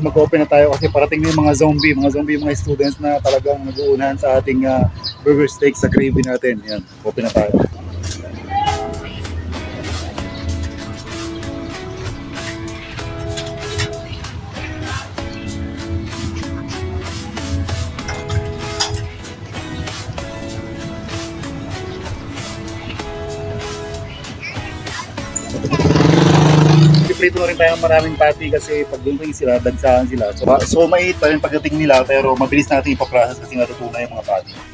Mag-open na tayo kasi parating na yung mga zombie, mga zombie, mga students na talagang nag-uunahan sa ating ah, burger steak sa gravy natin. Yan, open na tayo. Rin tayo ng maraming patty kasi pag dumating sila, dagsahan sila. So, so mainit pa rin pagdating nila pero mabilis natin ipaprocess kasi natutunan yung mga patty.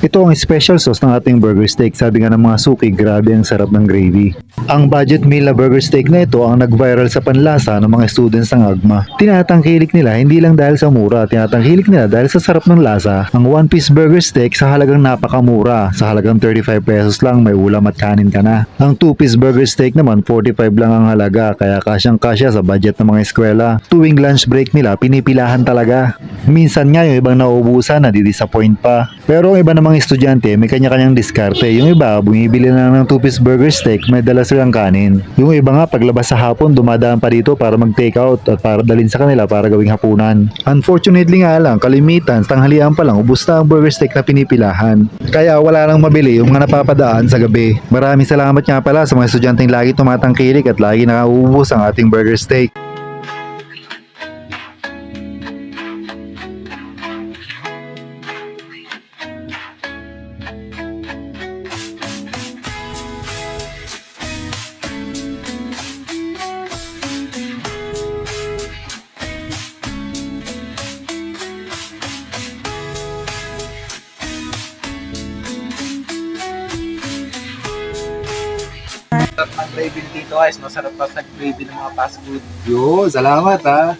Ito ang special sauce ng ating burger steak. Sabi nga ng mga suki, grabe ang sarap ng gravy. Ang budget meal na burger steak na ito ang nag-viral sa panlasa ng mga students ng AGMA. Tinatangkilik nila hindi lang dahil sa mura, tinatangkilik nila dahil sa sarap ng lasa. Ang one piece burger steak sa halagang napakamura, sa halagang 35 pesos lang may ulam at kanin ka na. Ang two piece burger steak naman 45 lang ang halaga kaya kasyang kasya sa budget ng mga eskwela. Tuwing lunch break nila pinipilahan talaga. Minsan nga yung ibang nauubusan na disappoint pa. Pero ang iba namang estudyante may kanya-kanyang diskarte. Yung iba bumibili na lang ng two piece burger steak may dala silang kanin. Yung iba nga paglabas sa hapon dumadaan pa dito para mag-take out at para dalhin sa kanila para gawing hapunan. Unfortunately nga lang kalimitan tanghalian pa lang ubus na ang burger steak na pinipilahan. Kaya wala nang mabili yung mga napapadaan sa gabi. Maraming salamat nga pala sa mga estudyanteng lagi tumatangkilik at lagi nakauubos ang ating burger steak. Ang gravy dito guys. Masarap pa sa gravy ng mga fast food. Yo, salamat ha.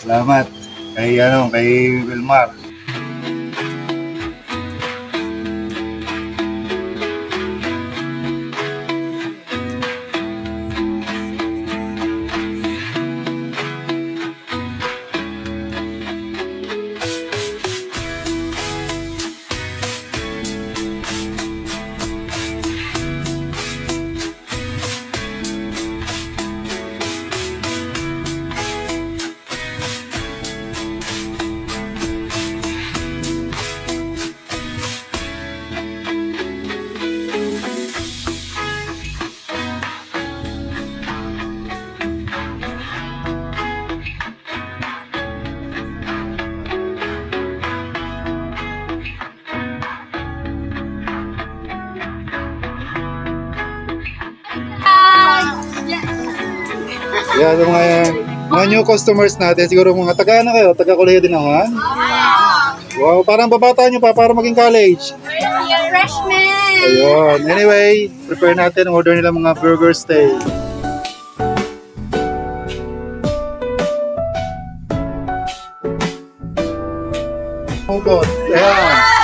Salamat. Kay ano, kay Wilmar. Yan, yung mga, mga new customers natin, siguro mga taga ano kayo? Taga kolehiyo din naman? Wow, parang babata nyo pa para maging college. Freshman! Ayun. Anyway, prepare natin ang order nila mga burger steak. Oh God. Ayan.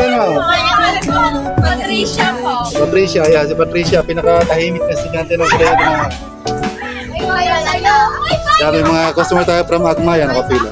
Alam mo, Patricia po. Patricia, ayan, si Patricia, pinakatahimik na estudyante ng. Ayun, ayun. Sabi mga customer tayo from Agma, yan, nakapila.